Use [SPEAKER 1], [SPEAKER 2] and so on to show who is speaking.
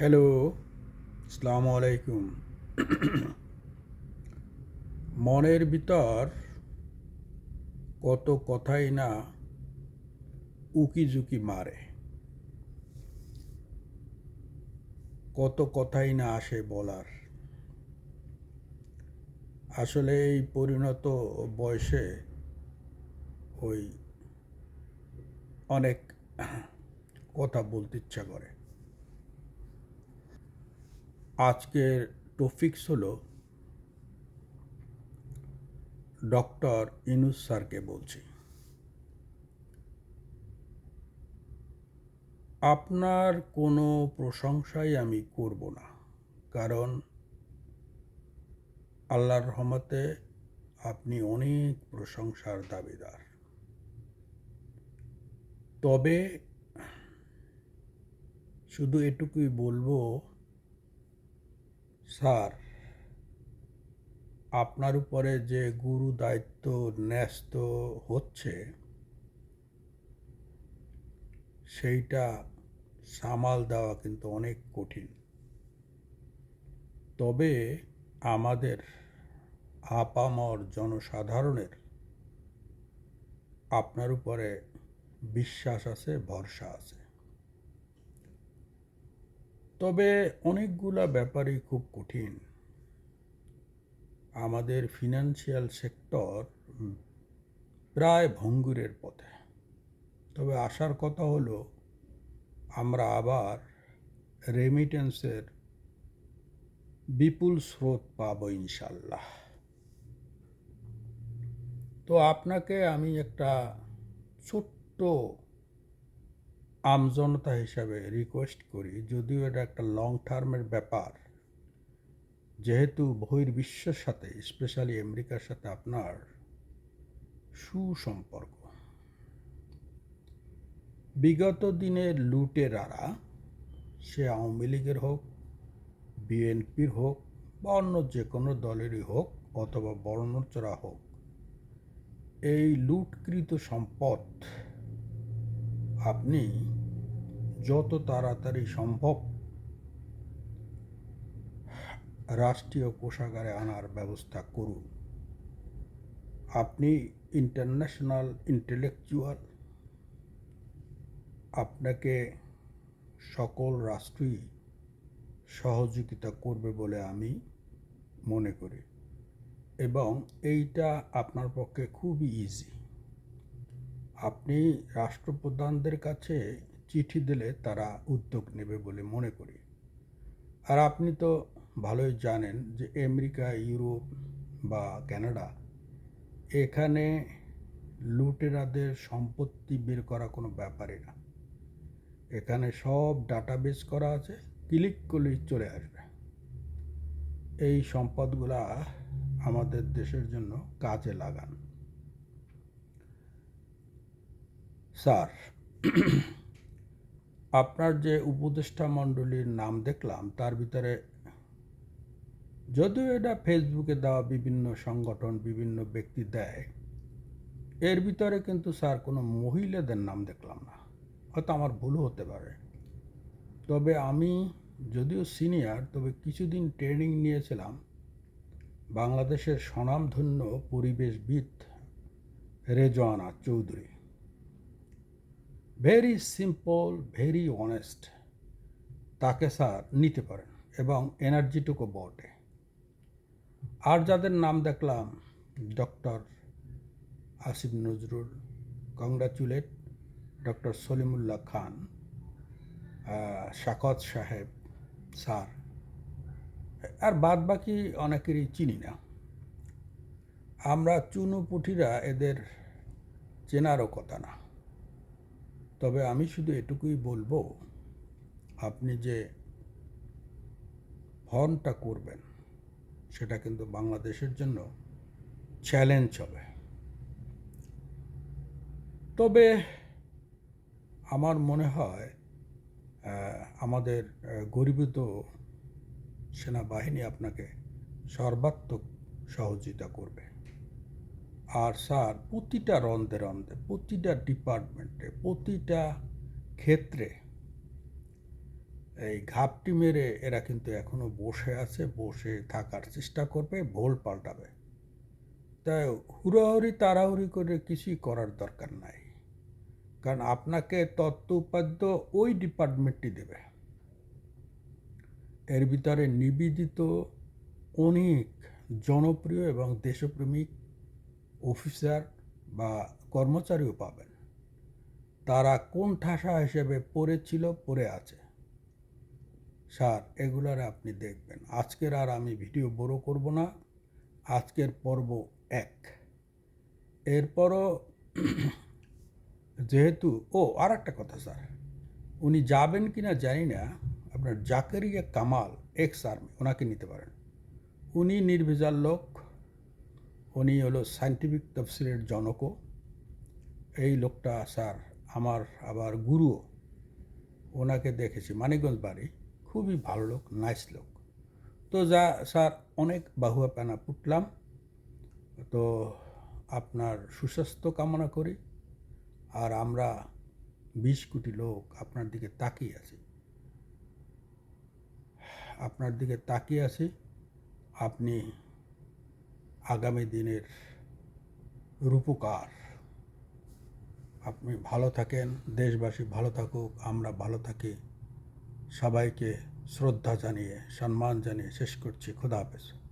[SPEAKER 1] Hello আসসালামু আলাইকুম মনের ভিতর কত কথাই না উকি ঝুঁকি মারে। কত কথাই না আসে বলার। আসলে এই পরিণত বয়সে ওই অনেক কথা বলতে ইচ্ছা করে। আজকের টপিক্স হলো ডক্টর ইনুস স্যারকে বলছি। আপনার কোনো প্রশংসাই আমি করব না, কারণ আল্লাহর রহমতে আপনি অনেক প্রশংসার দাবিদার। তবে শুধু এটুকুই বলব স্যার, আপনার উপরে যে গুরু দায়িত্ব ন্যস্ত হচ্ছে, সেইটা সামাল দেওয়া কিন্তু অনেক কঠিন। তবে আমাদের আপামর জনসাধারণের আপনার উপরে বিশ্বাস আছে, ভরসা আছে। তবে অনেকগুলা ব্যাপারই খুব কঠিন। আমাদের ফিনান্সিয়াল সেক্টর প্রায় ভঙ্গুরের পথে। তবে আসার কথা হলো, আমরা আবার রেমিটেন্সের বিপুল স্রোত পাব ইনশাল্লাহ তো আপনাকে আমি একটা ছোট্ট আমজনতা হিসাবে রিকোয়েস্ট করি, যদিও এটা একটা লং টার্মের ব্যাপার। যেহেতু বহির্বিশ্বের সাথে স্পেশালি আমেরিকার সাথে আপনার সুসম্পর্ক। বিগত দিনের লুটেরারা, সে আওয়ামী লীগের হোক, বিএনপির হোক, বা অন্য যে কোনো দলেরই হোক, অথবা বর্ণচরা হোক, এই লুটকৃত সম্পদ আপনি যত তাড়াতাড়ি সম্ভব রাষ্ট্রীয় কোষাগারে আনার ব্যবস্থা করুন। আপনি ইন্টারন্যাশনাল ইন্টেলেকচুয়াল আপনাকে সকল রাষ্ট্রই সহযোগিতা করবে বলে আমি মনে করি। এবং এইটা আপনার পক্ষে খুবই ইজি আপনি রাষ্ট্রপ্রধানদের কাছে চিঠি দিলে তারা উদ্যোগ নেবে বলে মনে করি। আর আপনি তো ভালোই জানেন যে আমেরিকা, ইউরোপ বা ক্যানাডা এখানে লুটেরাদের সম্পত্তি বের করা কোনো ব্যাপারই না। এখানে সব ডাটাবেস করা আছে, ক্লিক করলেই চলে আসবে। এই সম্পদগুলা আমাদের দেশের জন্য কাজে লাগান। স্যার আপনার যে উপদেষ্টা মণ্ডলীর নাম দেখলাম, তার ভিতরে যদিও এটা ফেসবুকে দেওয়া বিভিন্ন সংগঠন, বিভিন্ন ব্যক্তি দেয়, এর ভিতরে কিন্তু স্যার কোনো মহিলাদের নাম দেখলাম না। হয়তো আমার ভুলও হতে পারে। তবে আমি যদিও সিনিয়র, তবে কিছুদিন ট্রেনিং নিয়েছিলাম। বাংলাদেশের স্বনামধন্য পরিবেশবিদ Rezwana Chowdhury. Very simple very honest তাকে স্যার নিতে পারেন এবং এনার্জিটুকু বটে। আর যাদের নাম দেখলাম, doctor Asif Nazrul, congratulate, doctor Salimullah Khan শাকত সাহেব, স্যার। আর বাদ বাকি অনেকেরই চিনি না। আমরা চুনুপুঠিরা এদের চেনারও কথা না। তবে আমি শুধু এটুকুই বলব, আপনি যে হর্নটা করবেন, সেটা কিন্তু বাংলাদেশের জন্য চ্যালেঞ্জ হবে। তবে আমার মনে হয় আমাদের গরিবিত সেনাবাহিনী আপনাকে সর্বাত্মক সহযোগিতা করবে। আর স্যার, প্রতিটা রন্ধে রন্ধে, প্রতিটা ডিপার্টমেন্টে, প্রতিটা ক্ষেত্রে এই ঘাপটি মেরে এরা কিন্তু এখনও বসে আছে, বসে থাকার চেষ্টা করবে ভোল পাল্টাবে। তাই হুড়াহুড়ি, তাড়াহুড়ি করে কিছুই করার দরকার নাই। কারণ আপনাকে তত্ত্ব উপাদ্য ওই ডিপার্টমেন্টটি দেবে। এর ভিতরে নিবেদিত অনেক জনপ্রিয় এবং দেশপ্রেমিক অফিসার বা কর্মচারীও পাবেন। তারা কোন ঠাসা হিসেবে পড়েছিল, পড়ে আছে। স্যার, এগুলার আপনি দেখবেন। আজকের আর আমি ভিডিও বড় করব না। আজকের পর্ব এক। এরপরও যেহেতু, ও আর একটা কথা স্যার। উনি যাবেন কি না জানি না। আপনার জাকেরিয়া কামাল এক্স আর্মি ওনাকে নিতে পারেন। উনি নির্ভেজাল লোক। উনি হলো সায়েন্টিফিক তফসিলের জনকও। এই লোকটা স্যার আমার আবার গুরুও। ওনাকে দেখেছি মানিকগঞ্জ বাড়ি। খুবই ভালো লোক নাইস লোক। তো যা স্যার অনেক বাহুয়া প্যানা পুটলাম তো আপনার সুস্বাস্থ্য কামনা করি। আর আমরা বিশ কোটি লোক আপনার দিকে তাকিয়ে আছি। আপনার দিকে তাকিয়ে আছি। আপনি আগামী দিনের রূপকার। আপনি ভালো থাকেন, দেশবাসী ভালো থাকুক, আমরা ভালো থাকি। সবাইকে শ্রদ্ধা জানিয়ে, সম্মান জানিয়ে শেষ করছি। খুদা হাফেজ।